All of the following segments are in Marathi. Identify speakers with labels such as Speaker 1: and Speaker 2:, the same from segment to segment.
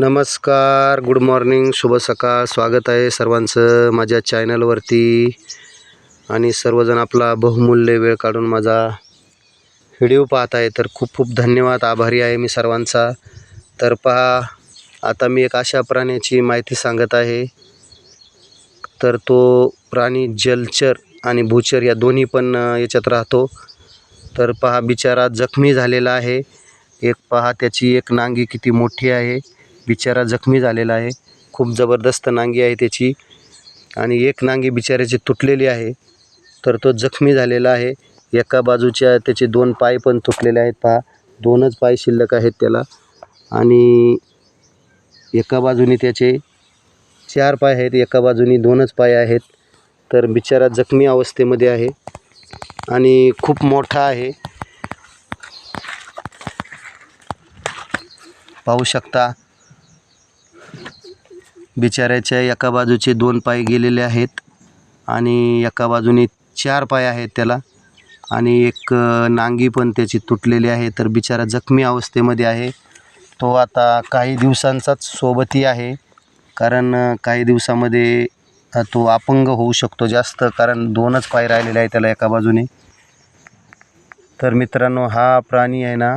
Speaker 1: नमस्कार गुड मॉर्निंग शुभ सकाळ. स्वागत आहे सर्वांचं माझ्या चॅनलवरती आणि सर्वजण आपला बहुमूल्य वेळ काढून माझा व्हिडिओ पाहत आहे. तर खूप खूप धन्यवाद आभारी आहे मी सर्वांचा. तर पहा आता मी एक अशा प्राण्याची माहिती सांगत आहे. तर तो प्राणी जलचर आणि भूचर या दोन्ही पण याच्यात राहतो. तर पहा बिचारा जखमी झालेला आहे. एक पहा त्याची एक नांगी किती मोठी आहे. बिचारा जखमी झालेला आहे. खूप जबरदस्त नांगी आहे त्याची. आणि एक नांगी बिचाऱ्याची तुटलेली आहे. तर तो जखमी झालेला आहे. एका बाजूच्या त्याचे दोन पाय पण तुटलेले आहेत. पहा दोनच पाय शिल्लक आहेत त्याला. आणि एका बाजूने त्याचे चार पाय आहेत एका बाजूने दोनच पाय आहेत. तर बिचारा जखमी अवस्थेमध्ये आहे. आणि खूप मोठा आहे. पाहू शकता बिचाऱ्याच्या एका बाजूचे दोन पाय गेलेले आहेत आणि एका बाजूने चार पाय आहेत त्याला. आणि एक नांगी पण त्याची तुटलेली आहे. तर बिचारा जखमी अवस्थेमध्ये आहे. तो आता काही दिवसांचाच सोबती आहे. कारण काही दिवसामध्ये तो अपंग होऊ शकतो जास्त. कारण दोनच पाय राहिलेले आहे त्याला एका बाजूने. तर मित्रांनो हा प्राणी आहे ना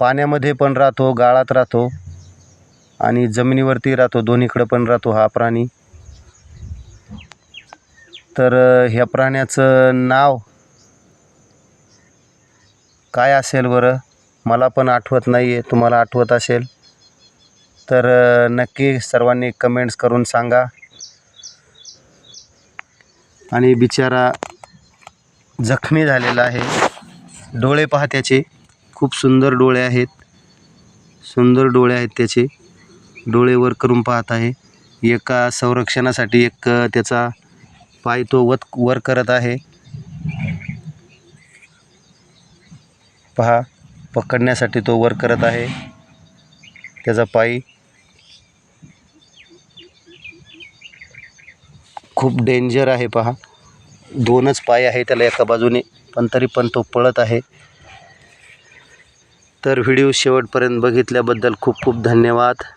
Speaker 1: पाण्यामध्ये पण राहतो गाळात राहतो. आणि जमिनीवरती राहतो दोन्हीकडं पण राहतो हा प्राणी. तर ह्या प्राण्याचं नाव काय असेल बरं? मला पण आठवत नाही आहे तुम्हाला आठवत असेल तर नक्की सर्वांनी कमेंट्स करून सांगा. आणि बिचारा जखमी झालेला आहे. डोळे पहा त्याचे खूप सुंदर डोळे आहेत. सुंदर डोळे आहेत त्याचे. डोळे वर करून पाहत आहे. एका संरक्षणासाठी एक त्याचा पाय तो वत वर करत आहे. पहा पकडण्यासाठी तो वर करत आहे. त्याचा पाय खूप डेंजर आहे पहा. दोनच पाय आहे त्याला एका बाजूने पण तरी पण तो पळत आहे. तर व्हिडिओ शेवटपर्यंत बघितल्याबद्दल खूप खूप धन्यवाद.